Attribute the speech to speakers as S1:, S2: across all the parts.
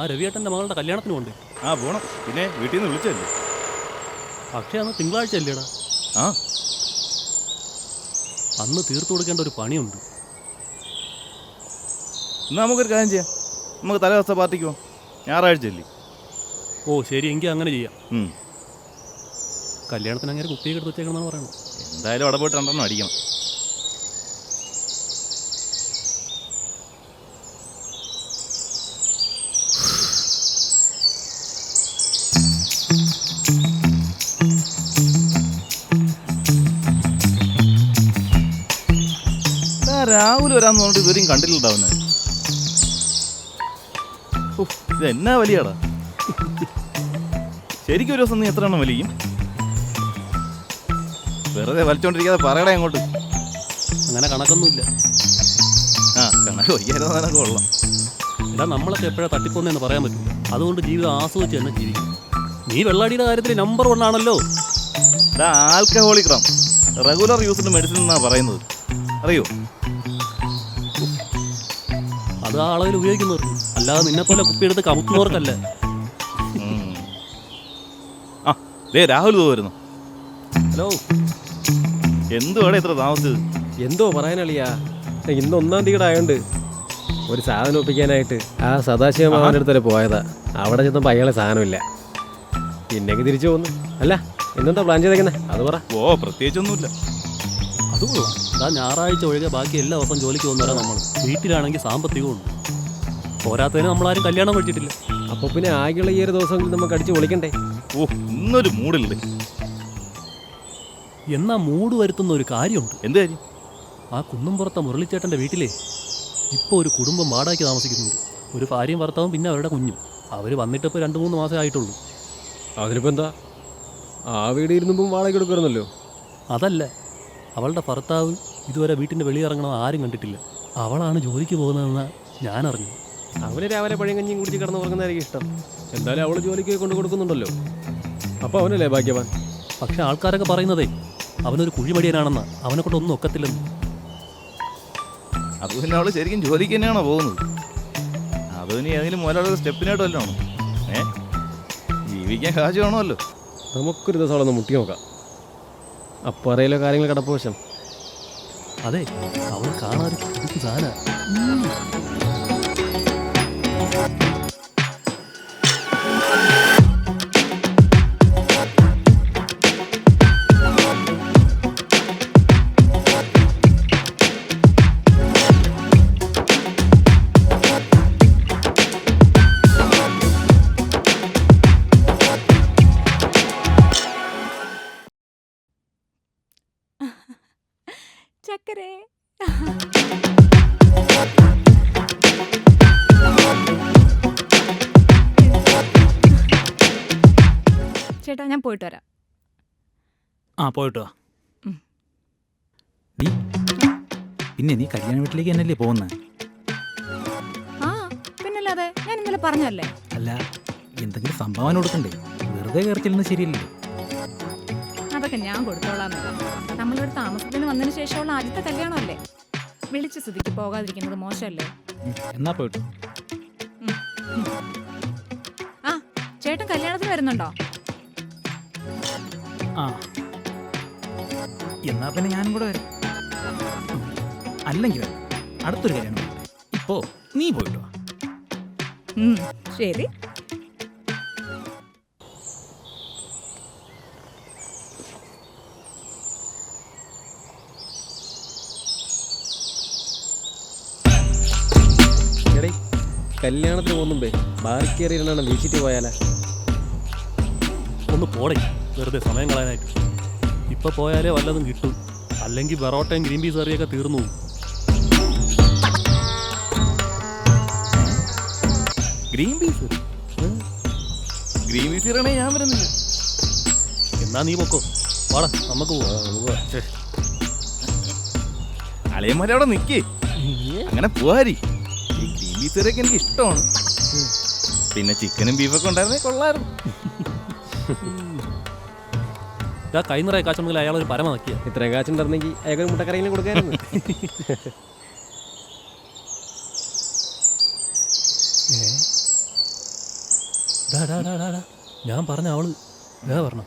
S1: ആ രവിയേട്ടന്റെ മകളുടെ കല്യാണത്തിന് പോണ്ടേ
S2: ആ പോണം. പിന്നെ വീട്ടിൽ നിന്ന് വിളിച്ചല്ലേ
S1: പക്ഷേ അന്ന് തിങ്കളാഴ്ച അല്ലേടാ?
S2: ആ.
S1: അന്ന് തീർത്തു കൊടുക്കേണ്ട ഒരു പണിയുണ്ട്.
S2: എന്നാ നമുക്കൊരു കാര്യം ചെയ്യാം. നമുക്ക് തലേദിവസത്തെ പാർട്ടിക്ക് പോവാം. ഞായറാഴ്ച അല്ലേ?
S1: ഓ ശരി. എങ്കിൽ അങ്ങനെ ചെയ്യാം. കല്യാണത്തിന് അങ്ങനെ കുപ്പിയൊക്കെ എടുത്ത് വെച്ചേക്കണമെന്നാണ് പറയണം
S2: എന്തായാലും അവിടെ പോയിട്ട് രണ്ടെണ്ണം അടിക്കണം. രാഹുൽ വരാന്ന് പറഞ്ഞിട്ട് ഇതുവരെയും കണ്ടില്ലണ്ടാവുന്ന ഇത് എന്നാ വലിയടാ? ശരിക്കും ഒരു ദിവസം നീ എത്ര എണ്ണം വലിയും? വെറുതെ വലിച്ചോണ്ടിരിക്കാതെ പറയടാ അങ്ങോട്ട്.
S1: അങ്ങനെ കണക്കൊന്നുമില്ല.
S2: ആ കണക്ക് വയ്യായിരുന്നു നിനക്ക് കൊള്ളാം.
S1: എടാ നമ്മളൊക്കെ എപ്പോഴാണ് തട്ടിപ്പോന്നെന്ന് പറയാൻ പറ്റില്ല അതുകൊണ്ട് ജീവിതം ആസ്വദിച്ച് തന്നെ ജീവിക്കും. നീ വെള്ളാടിയുടെ കാര്യത്തിൽ നമ്പർ വൺ ആണല്ലോ.
S2: ആൽക്കഹോളിക് റെഗുലർ യൂസിന്റെ മെഡിസിൻ എന്നാണ് പറയുന്നത്. അറിയോ?
S1: അത് ആളുകൾ അളവിൽ ഉപയോഗിക്കുന്നവർ അല്ലാതെ നിന്നെ പോലെ കുപ്പിയെടുത്ത് കമുത്തുന്നവർക്കല്ല
S2: ഉം. ആ ദേ രാഹുൽ ഇതോ വരുന്നു.
S1: ഹലോ.
S2: എന്തുവാടെ ഇത്ര താമസിച്ചത്?
S3: എന്തോ പറയാനളിയാ. ഇന്ന് ഒന്നാം തീയതി ആയോണ്ട് ഒരു സാധനം ഒപ്പിക്കാനായിട്ട് ആ സദാശിവ മാമന്റെ അടുത്ത് വരെ പോയതാ. അവിടെ ചെന്നപ്പോൾ അയാളെ സാധനമില്ല. പിന്നെങ്കിൽ തിരിച്ചു പോന്നു. അല്ല എന്തെന്താ പ്ലാൻ ചെയ്തേക്കുന്നത് അത് പറ.
S2: ഓ പ്രത്യേകിച്ചൊന്നുമില്ല.
S1: അത് കൊള്ളാം അതാ ഞായറാഴ്ച ഒഴികെ ബാക്കി എല്ലാ ദിവസം ജോലിക്ക് പോകുന്നവരാ നമ്മൾ. വീട്ടിലാണെങ്കിൽ സാമ്പത്തികമുണ്ട് പോരാത്തതിന് നമ്മളാരും കല്യാണം കഴിച്ചിട്ടില്ല.
S3: അപ്പൊ പിന്നെ ആകെയുള്ള ഈ ഒരു ദിവസമെങ്കിലും നമുക്ക് അടിച്ച് പൊളിക്കണ്ടേ?
S2: ഓ ഇന്നൊരു മൂടില്ലേ
S1: എന്നാ മൂട് വരുത്തുന്ന ഒരു കാര്യമുണ്ട്.
S2: എന്ത് കാര്യം?
S1: ആ കുന്നംപുറത്തെ മുരളിച്ചേട്ടന്റെ വീട്ടിലെ ഇപ്പോൾ ഒരു കുടുംബം വാടകയ്ക്ക് താമസിക്കുന്നുണ്ട്. ഒരു ഭാര്യയും ഭർത്താവും പിന്നെ അവരുടെ കുഞ്ഞും. അവർ വന്നിട്ടിപ്പോൾ രണ്ട് മൂന്ന് മാസമേ ആയിട്ടുള്ളൂ.
S3: അതിനിപ്പോൾ എന്താ? ആ വീട് ഇരുന്നുമ്പം വാടക എടുക്കാറുണ്ടല്ലോ
S1: അതല്ല അവളുടെ ഭർത്താവ് ഇതുവരെ വീട്ടിന്റെ വെളിയിറങ്ങണം ആരും കണ്ടിട്ടില്ല. അവളാണ് ജോലിക്ക് പോകുന്നതെന്ന് ഞാൻ അറിഞ്ഞു.
S3: അവന് രാവിലെ പഴയങ്കഞ്ഞിയും കുടിച്ച് കിടന്ന് ഉറങ്ങുന്നതായിരിക്കും ഇഷ്ടം. എന്തായാലും അവൾ ജോലിക്ക് കൊണ്ടു കൊടുക്കുന്നുണ്ടല്ലോ. അപ്പോൾ അവനല്ലേ ഭാഗ്യവാൻ?
S1: പക്ഷെ ആൾക്കാരൊക്കെ പറയുന്നതേ അവനൊരു കുഴിമടിയനാണെന്ന്. അവനെ കൊണ്ട് ഒന്നും ഒക്കത്തില്ലെന്ന്.
S2: അത് പിന്നെ അവൾ ശരിക്കും ജോലിക്ക് തന്നെയാണോ പോകുന്നത്? അത് ഇനി ഏതെങ്കിലും മുതലുള്ള സ്റ്റെപ്പിനായിട്ട് വല്ലതും ഏ? ജീവിക്കാൻ കാശ് വേണമല്ലോ.
S3: നമുക്കൊരു ദിവസം അവളൊന്ന് മുട്ടി നോക്കാം. അപ്പറയിലെ കാര്യങ്ങൾ കിടപ്പുവശം
S1: അതെ അവൾ ഒരു സാധന.
S4: ചേട്ടാ ഞാൻ പോയിട്ട് വരാം.
S5: ആ പോയിട്ടോ
S4: വാ.
S5: നീ പിന്നെ നീ കല്യാണ വീട്ടിലേക്ക് എന്നല്ലേ പോകുന്നത്
S4: ആ പിന്നല്ലാതെ ഞാൻ ഇന്നലെ പറഞ്ഞല്ലേ
S5: അല്ല എന്തെങ്കിലും സംഭാവന കൊടുക്കണ്ടേ? വെറുതെ കയറി ചെല്ലുന്നത് ശരിയല്ലേ
S4: അതൊക്കെ ഞാൻ കൊടുത്തോളാം നമ്മളിവിടെ താമസത്തിന് വന്നതിന് ശേഷമുള്ള ആദ്യത്തെ കല്യാണമല്ലേ? വിളിച്ച സ്ഥിതിക്ക് പോകാതിരിക്കുന്നത് മോശമല്ലേ?
S5: എന്നാ പോയിട്ട്.
S4: ആ ചേട്ടൻ കല്യാണത്തിന് വരുന്നുണ്ടോ?
S5: ആ. എന്നാ പിന്നെ ഞാനും കൂടെ വരാം. അല്ലെങ്കിൽ. അടുത്തൊരു കല്യാണം. ഇപ്പോ നീ പോയിട്ടോ
S4: ഉം, ശരി.
S3: എടേ കല്യാണത്തിന് പോകുന്നുമ്പേ ബാറിക്കേറിയിരുന്നാണ് വീശിട്ട് പോയാലേ?
S1: ഒന്ന് പോടേ. വെറുതെ സമയം കളയാനായിട്ട്. ഇപ്പൊ പോയാലേ വല്ലതും കിട്ടും. അല്ലെങ്കിൽ പെറോട്ടയും ഗ്രീൻ പീസ് കറിയൊക്കെ തീർന്നു
S2: ഗ്രീൻ പീസ് ഗ്രീൻ പീസ് ഞാൻ വരുന്നില്ല
S1: എന്നാ നീ പൊക്കോ. വാടാ നമുക്ക് പോവാം.
S2: അളിയന്മാരെ അവിടെ നിക്കേ. അങ്ങനെ പോവാരി ഈ ഗ്രീൻ പീസ് കറിയൊക്കെ എനിക്ക് ഇഷ്ടമാണ്. പിന്നെ ചിക്കനും ബീഫൊക്കെ ഉണ്ടായിരുന്നേ കൊള്ളായിരുന്നു
S1: ഇതാ കൈ നിറയെ കാച്ചുണ്ടെങ്കിൽ അയാളൊരു പരമ നക്കിയ.
S3: ഇത്രയും കാച്ചുണ്ടായിരുന്നെങ്കിൽ അയാൾക്ക് മുട്ടക്കറിയിലും കൊടുക്കായിരുന്നു.
S1: ഞാൻ പറഞ്ഞ അവൾ വേറെ പറഞ്ഞു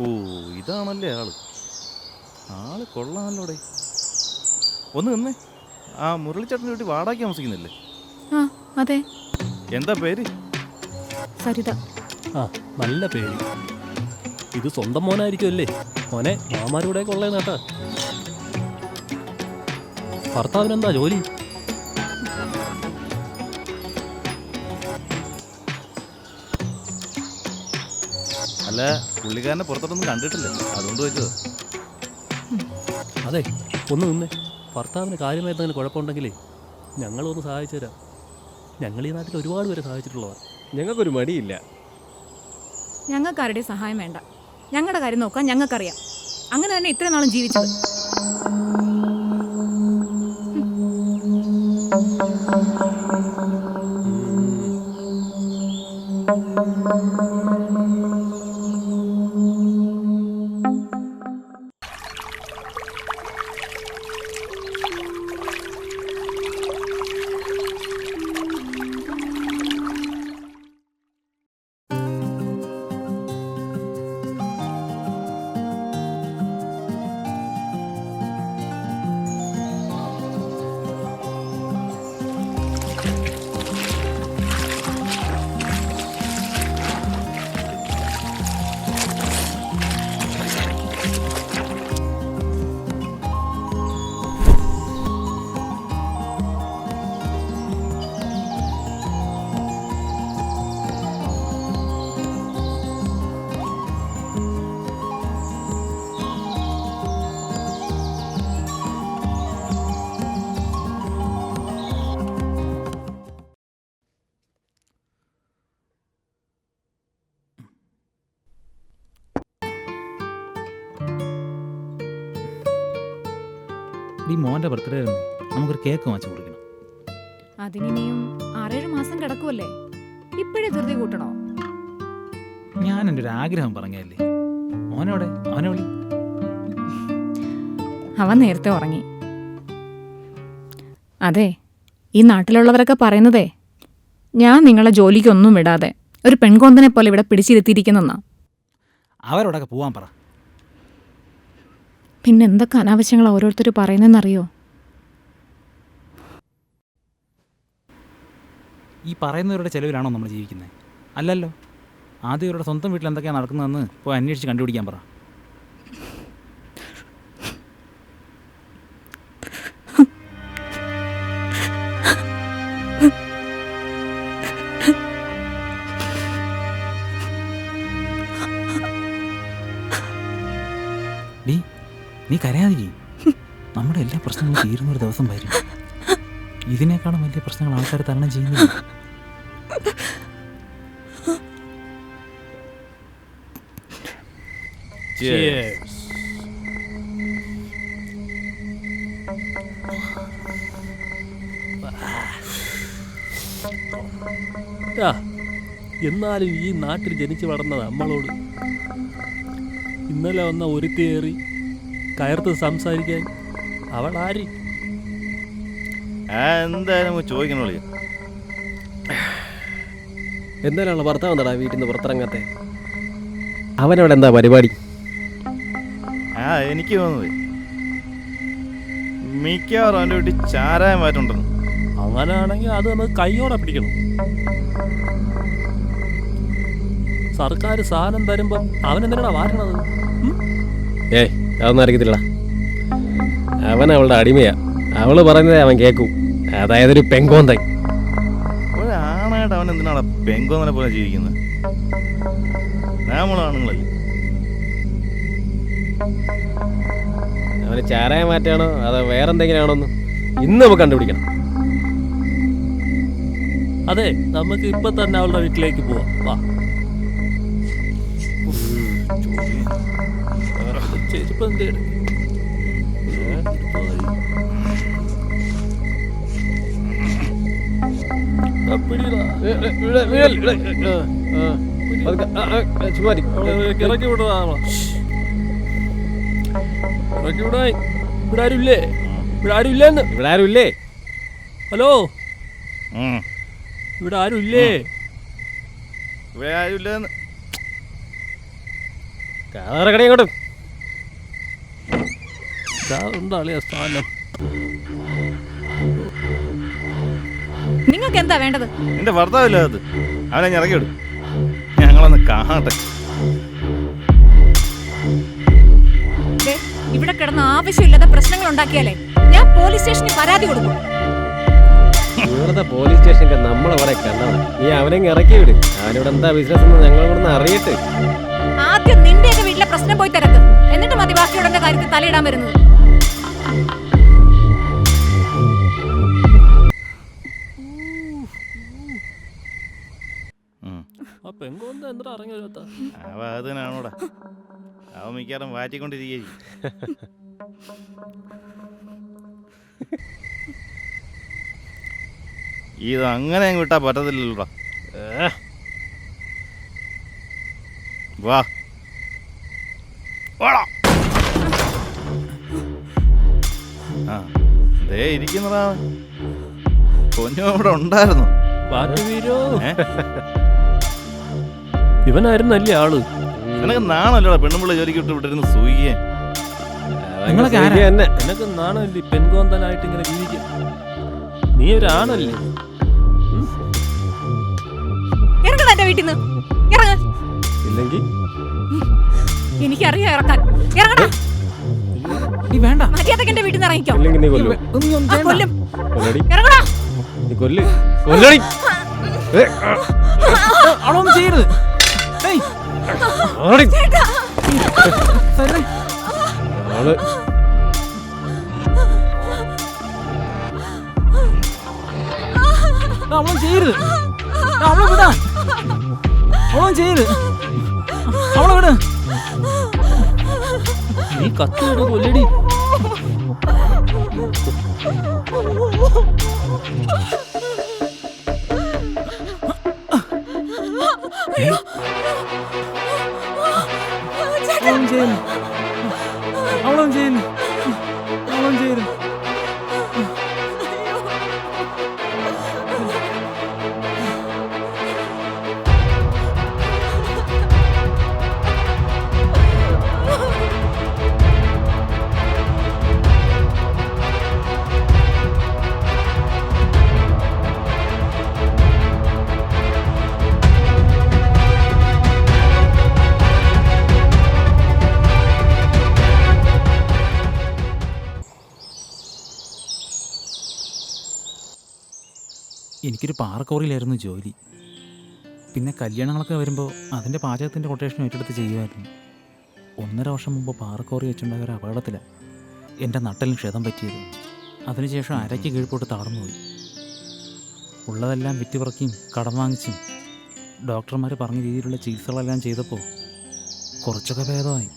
S2: ഓ ഇതാണല്ലേ ആൾ. ആൾ കൊള്ളാമല്ലോടെ. ഒന്ന് നിന്നേ. ആ മുരളിച്ചേട്ടൻ വീട്ടിൽ വാടകയ്ക്ക് താമസിക്കുന്നില്ലേ?
S4: ആ അതെ.
S2: എന്താ പേര്?
S4: സരിത.
S1: ആ നല്ല പേര്. ഇത് സ്വന്തം മോനായിരിക്കുമല്ലേ മോനെ മാമാരുടെ കൊള്ളേ നേട്ടാ ഭർത്താവിനെന്താ ജോലി?
S2: അല്ല പുള്ളിക്കാരനെ പുറത്തോട്ടൊന്നും കണ്ടിട്ടില്ല. അതുകൊണ്ട് ചോദിച്ചത്.
S1: അതെ ഒന്ന് നിന്നേ. ഭർത്താവിന് കാര്യമായി എന്തെങ്കിലും കുഴപ്പമുണ്ടെങ്കിലേ ഞങ്ങളൊന്ന് സഹായിച്ചു തരാം. ഞങ്ങൾ ഈ നാട്ടിൽ ഒരുപാട് പേരെ സഹായിച്ചിട്ടുള്ളതാണ്
S3: ഞങ്ങൾക്കൊരു മടിയില്ല.
S4: ഞങ്ങൾക്ക് സഹായം വേണ്ട. ഞങ്ങളുടെ കാര്യം നോക്കാൻ ഞങ്ങൾക്കറിയാം. അങ്ങനെ തന്നെ ഇത്രയും നാളും ജീവിച്ചത്.
S5: ഈ മോന്റെ ബർത്ത്ഡേ ആയിരുന്നു നമുക്കൊരു കേക്ക് വാങ്ങിച്ചു കൊടുക്കണം.
S4: അതിനിയും ആറേഴ് മാസം കിടക്കുമല്ലേ ഇപ്പോഴേ ധൃതി കൂട്ടണോ?
S5: ഞാൻ എന്റെ ഒരു ആഗ്രഹം പറഞ്ഞല്ലേ മോനോടെ? അവനെ വിളി.
S4: അവൻ നേരത്തെ ഉറങ്ങി. അതെ ഈ നാട്ടിലുള്ളവരൊക്കെ പറയുന്നതേ ഞാൻ നിങ്ങളെ ജോലിക്കൊന്നും വിടാതെ ഒരു പെൺകോന്തനെ പോലെ ഇവിടെ പിടിച്ചിരുത്തിയിരിക്കുന്നെന്നാ.
S5: അവരോടൊക്കെ പോവാൻ പറ.
S4: പിന്നെ എന്തൊക്കെ അനാവശ്യങ്ങൾ ഓരോരുത്തർ പറയുന്നതെന്നറിയോ?
S5: ഈ പറയുന്നവരുടെ ചെലവിലാണോ നമ്മൾ ജീവിക്കുന്നത്? അല്ലല്ലോ. ആദ്യം ഇവരുടെ സ്വന്തം വീട്ടിൽ എന്തൊക്കെയാണ് നടക്കുന്നതെന്ന് പോയി അന്വേഷിച്ച് കണ്ടുപിടിക്കാൻ പറ. നീ കരയാതിരി. നമ്മുടെ എല്ലാ പ്രശ്നങ്ങളും തീരുന്ന ഒരു ദിവസം വരും. ഇതിനേക്കാളും വലിയ പ്രശ്നങ്ങൾ ആൾക്കാർ തരണം ചെയ്യുന്നില്ല.
S1: ആ എന്നാലും ഈ നാട്ടിൽ ജനിച്ചു വളർന്നത് നമ്മളോട്. ഇന്നലെ വന്ന ഒരുത്തേറി കയർത്ത് സംസാരിക്കാൻ അവൾ ആര്.
S2: എന്തായാലും ചോദിക്കണോളി
S3: എന്തായാലും ഭർത്താവ് എന്താടാ വീട്ടിൽ നിന്ന് പുറത്തിറങ്ങാത്തെ? അവനവിടെ എന്താ പരിപാടി?
S2: ആ എനിക്ക് തോന്നുന്നത് മിക്കവാറും അവന്റെ വീട്ടിൽ ചാരായം മാറ്റുണ്ടെന്ന്
S1: അങ്ങനെയാണെങ്കിൽ അത് നമ്മൾ കൈയോടെ പിടിക്കണം. സർക്കാർ സാധനം തരുമ്പം അവൻ എന്തിനാ വാരണത്? ഏ
S3: ഏയ് അതൊന്നും അറിയത്തില്ലടാ. അവൻ അവളുടെ അടിമയാ. അവൾ പറയുന്നത് അവൻ കേൾക്കും അതായത് ഒരു പെങ്കോന്തൻ.
S2: ഒരാണായിട്ട് അവൻ എന്തിനാണ് പെങ്കോന്നനെ പോലെ ജീവിക്കുന്നത്? നമ്മളാണുങ്ങളല്ലേ
S3: അവന് ചാരായ മാറ്റാണോ? അതോ വേറെന്തെങ്കിലും ആണോന്ന് ഇന്ന് നമുക്ക് കണ്ടുപിടിക്കണം.
S1: അതെ നമുക്ക് ഇപ്പൊ തന്നെ അവളുടെ വീട്ടിലേക്ക് പോവാം. വാ. ചെരുപ്പ് എന്തേ പിടിടാ
S3: ചുമ്മാരി
S1: ഇറക്കി നമ്മളെ. ഇറക്കി വിടായി ഇവിടെ ആരും ഇല്ലേ? ഇവിടെ ആരും ഇല്ലേന്ന്?
S3: ഇവിടെ ആരും ഇല്ലേ?
S1: ഹലോ. ഇവിടെ ആരും ഇല്ലേ?
S2: ഇവിടെ ആരുമില്ലെന്ന്
S3: കാറക്കട
S1: ഇതാ അളിയ സ്ഥാനം
S4: നിങ്ങൾക്ക് എന്താ വേണ്ടത്?
S2: എന്റെ ഭർത്താവില്ല അത്? അവനെ ഞാൻ ഇറക്കി വിടും ഞങ്ങളൊന്ന് കാണട്ടെ.
S4: ദേ, ഇവിടെ കിടന്ന് ആവശ്യമില്ലാത്ത പ്രശ്നങ്ങൾ ഉണ്ടാക്കിയാലേ ഞാൻ പോലീസ് സ്റ്റേഷനിൽ പരാതി കൊടുക്കും.
S3: വെറുതെ പോലീസ് സ്റ്റേഷനൊക്കെ നമ്മളവിടെ കണ്ടതാ. നീ അവനെ ഇങ്ങ് ഇറക്കി വിട്. അവനിവിടെ എന്താ ബിസിനസ് എന്ന് ഞങ്ങൾ ഇവിടുന്ന് അറിയട്ടെ.
S4: ആദ്യം നിന്റെയൊക്കെ വീട്ടിലെ പ്രശ്നം പോയി തിരക്ക്. എന്നിട്ട് മതി ബാക്കിയുടെ കാര്യത്തിൽ തലയിടാൻ വരുന്നത്.
S2: ഉം.
S1: ആ പെങ്കോന്ത എന്താ ഇറങ്ങി വരാത്ത
S2: അവ അതിനാണോടാ അവ മിക്കവാറും വാറ്റിക്കൊണ്ടിരിക്കുകയും ഇത് അങ്ങനെ അങ്ങ് വിട്ടാ പറ്റത്തില്ലല്ലോടാ വാ വാടാ. ദേ ഇരിക്കുന്നതാ. പൊന്നു അവിടെ ഉണ്ടായിരുന്നു?
S1: ഇവനായിരുന്നല്ലേ ആൾ?
S2: നിനക്ക് നാണല്ലോടാ പെണ്ണുമ്പിള്ള ജോലിക്ക് വിട്ട് വിട്ടിരുന്ന് സൂയിയെ?
S5: നിങ്ങളൊക്കെ ആരാ?
S1: നിനക്ക് നാണല്ലേ പെൺകോന്തനായിട്ട് ഇങ്ങനെ ജീവിക്കും നീ ഒരാണല്ലേ?
S4: ഇറങ്ങണ എന്റെ വീട്ടിൽ നിന്ന്. ഇറങ്ങ.
S3: ഇല്ലെങ്കിൽ?
S4: എനിക്കറിയാം ഇറക്കാൻ. ഇറങ്ങണ
S5: നീ വേണ്ട.
S4: മര്യാദയ്ക്ക് എന്റെ വീട്ടിൽ നിന്ന് ഇറങ്ങിക്കോ.
S3: അല്ലെങ്കിൽ നീ കൊല്ലു.
S4: ആ, കൊല്ലും.
S3: കൊല്ലടി.
S4: ഇറങ്ങടാ.
S3: നീ കൊല്ല്. കൊല്ലടി. ഏ,
S5: അവളൊന്നും ചെയ്യരുത്. ഏയ്,
S3: ആടി.
S5: സരളേ,
S3: അവൾ
S5: ആ, അവളൊന്നും ചെയ്യരുത്. ആ, അവളെ വിടാ അവളൊന്നും ചെയ്യരുത്. അവളെ വിട്.
S1: നീ കത്തിയുടെ കൊല്ലടി.
S5: എനിക്കൊരു പാറക്കോറിയിലായിരുന്നു ജോലി. പിന്നെ കല്യാണങ്ങളൊക്കെ വരുമ്പോൾ അതിന്റെ പാചകത്തിന്റെ കൊട്ടേഷൻ ഏറ്റെടുത്ത് ചെയ്യുമായിരുന്നു. ഒന്നര വർഷം മുമ്പ് പാറക്കോറി വെച്ചുണ്ടായ ഒരു അപകടത്തിലാണ് എന്റെ നട്ടലിന് ക്ഷതം പറ്റിയത്. അതിനുശേഷം അരയ്ക്ക് കീഴ്പോട്ട് തളർന്നുപോയി ഉള്ളതെല്ലാം വിറ്റുപറക്കിയും കടം വാങ്ങിച്ചും ഡോക്ടർമാർ പറഞ്ഞ രീതിയിലുള്ള ചികിത്സകളെല്ലാം ചെയ്തപ്പോൾ കുറച്ചൊക്കെ ഭേദമായി.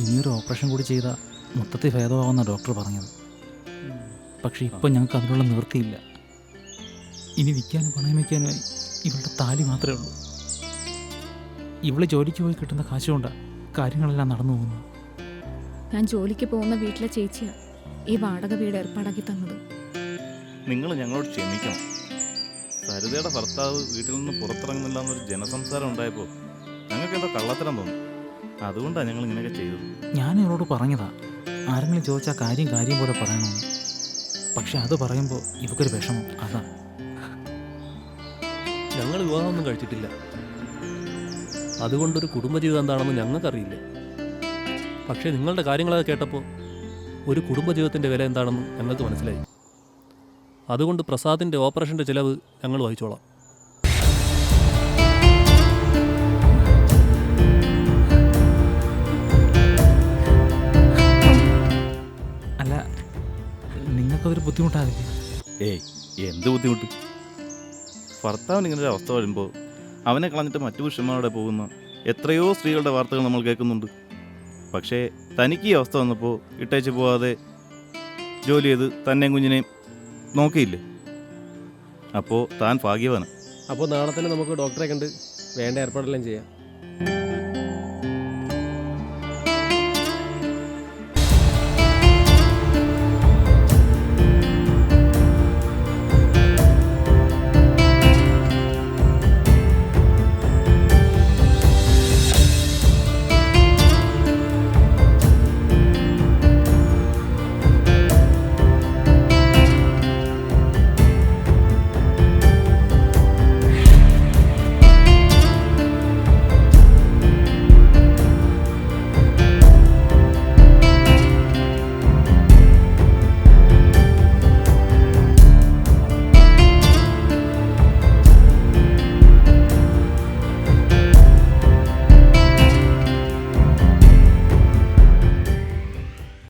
S5: ഇനിയൊരു ഓപ്പറേഷൻ കൂടി ചെയ്താൽ മൊത്തത്തിൽ ഭേദമാവുന്ന ഡോക്ടർ പറഞ്ഞത്. പക്ഷേ ഇപ്പം ഞങ്ങൾക്ക് അതിനുള്ള നിവൃത്തിയില്ല. ഇനി വിൽക്കാനും പണയം വയ്ക്കാനുമായി ഇവളുടെ താലി മാത്രമേ ഉള്ളൂ. ഇവൾ ജോലിക്ക് പോയി കിട്ടുന്ന കാശ് കൊണ്ടാണ് കാര്യങ്ങളെല്ലാം നടന്നു പോകുന്നത്.
S4: ഞാൻ ജോലിക്ക് പോകുന്ന വീട്ടിലെ ചേച്ചിയാ ഈ വാടക വീട് ഏർപ്പാടാക്കി തന്നത്.
S2: നിങ്ങൾ ഞങ്ങളോട് ക്ഷമിക്കണം. സരിതയുടെ ഭർത്താവ് വീട്ടിൽ നിന്ന് പുറത്തിറങ്ങുന്നില്ല എന്നൊരു ജനസംസാരം ഉണ്ടായപ്പോൾ ഞങ്ങൾക്ക് എന്തോ കള്ളത്തരം തോന്നി. അതുകൊണ്ടാണ് ഞങ്ങൾ ഇങ്ങനെയൊക്കെ ചെയ്തത്.
S5: ഞാൻ ഇവളോട് പറഞ്ഞതാ ആരെങ്കിലും ചോദിച്ചാൽ കാര്യം കാര്യം പോലെ പറയണമെന്ന്. പക്ഷെ അത് പറയുമ്പോൾ ഇവക്കൊരു വിഷമം. അതാ.
S1: ഞങ്ങൾ വിവാഹമൊന്നും കഴിച്ചിട്ടില്ല. അതുകൊണ്ടൊരു കുടുംബജീവിതം എന്താണെന്ന് ഞങ്ങൾക്കറിയില്ല. പക്ഷേ നിങ്ങളുടെ കാര്യങ്ങളൊക്കെ കേട്ടപ്പോൾ ഒരു കുടുംബജീവിതത്തിന്റെ വില എന്താണെന്ന് ഞങ്ങൾക്ക് മനസ്സിലായി. അതുകൊണ്ട് പ്രസാദിന്റെ ഓപ്പറേഷന്റെ ചിലവ് ഞങ്ങൾ വഹിച്ചോളാം.
S5: അല്ല നിങ്ങൾക്കതൊരു ബുദ്ധിമുട്ടാവില്ല
S2: ഏയ് എന്ത് ബുദ്ധിമുട്ട്? ഭർത്താവിന് ഇങ്ങനെ ഒരു അവസ്ഥ വരുമ്പോൾ അവനെ കളഞ്ഞിട്ട് മറ്റു പുരുഷന്മാരുടെ പോകുന്ന എത്രയോ സ്ത്രീകളുടെ വാർത്തകൾ നമ്മൾ കേൾക്കുന്നുണ്ട്. പക്ഷേ തനിക്ക് ഈ അവസ്ഥ വന്നപ്പോൾ ഇട്ടേച്ച് പോവാതെ ജോലി ചെയ്ത് തന്നെയും കുഞ്ഞിനെയും നോക്കിയില്ലേ? അപ്പോൾ താൻ ഭാഗ്യവാനാണ്
S3: അപ്പോൾ നാളെ തന്നെ നമുക്ക് ഡോക്ടറെ കണ്ട് വേണ്ട ഏർപ്പാടെല്ലാം ചെയ്യാം.